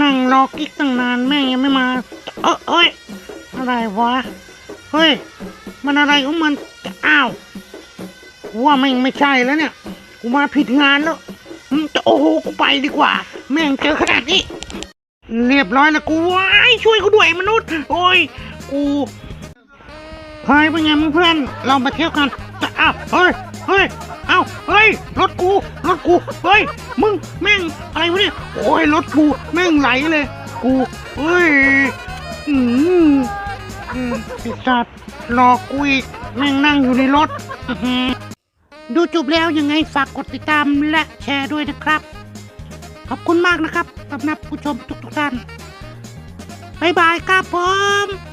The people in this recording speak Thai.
นั่งรอกิ๊กตั้งนานแม่งยังไม่มาเออเอ้ยอะไรวะ เฮ้ย มันอะไรของมัน อ้าวว่าแม่งไม่ใช่แล้วเนี่ย กูมาผิดงานแล้วแต่โอ้โห กูไปดีกว่า แม่งเจอขนาดนี้ เรียบร้อยแล้วกูว้ายช่วยกูด้วยมนุษย์ โอ้ย กูเฮ้ยเป็นไงมึงเพื่อน เรามาเที่ยวกันจะอ้าวเฮ้ย เฮ้ยเอ้าเฮ้ยรถกูรถกูเฮ้ยมึงแม่งอะไรวะเนี่ยโอ้ยรถกูแม่งไหลเลย กูเฮ้ยอืมอืมไอ้สัตว์หลอกกูอีกแม่งนั่งอยู่ในรถอื้อหือดูจบแล้วยังไงฝากกดติดตามและแชร์ด้วยนะครับ ขอบคุณมากนะครับสำหรับผู้ชมทุกๆท่าน บ๊ายบายครับผม